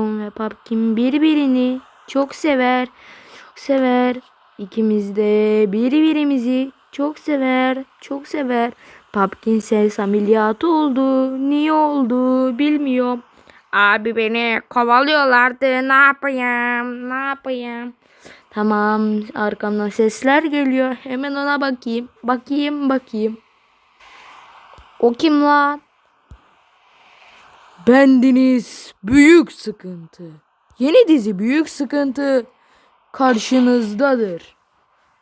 ve Pumpkin birbirini çok sever. Çok sever. İkimiz de birbirimizi çok sever. Çok sever. Pumpkin ses ameliyatı oldu. Niye oldu bilmiyorum. Abi beni kovalıyorlardı. Ne yapayım? Ne yapayım? Tamam arkamdan sesler geliyor. Hemen ona bakayım. Bakayım bakayım. O kim lan? Bendiniz büyük sıkıntı. Yeni dizi büyük sıkıntı karşınızdadır.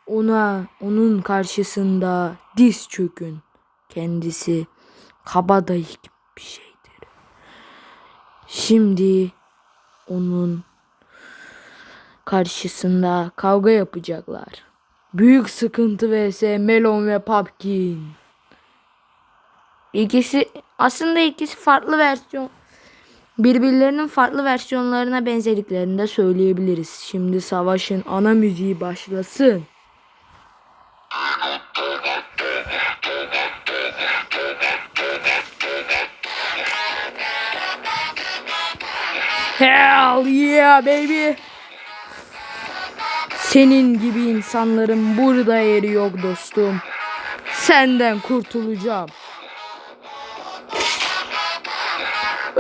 Ona onun karşısında diz çökün. Kendisi kabadayı gibi bir şeydir. Şimdi onun karşısında kavga yapacaklar. Büyük sıkıntı vs Melon ve Pumpkin. İkisi aslında ikisi farklı versiyon. Birbirlerinin farklı versiyonlarına benzediklerini de söyleyebiliriz. Şimdi savaşın ana müziği başlasın. Hell yeah baby. Senin gibi insanların burada yeri yok dostum. Senden kurtulacağım.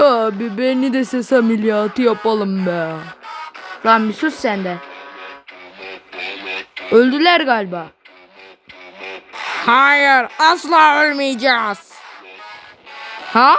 Abi beni de ses ameliyatı yapalım be. Lan bir sus sen de. Öldüler galiba. Hayır asla ölmeyeceğiz. Ha?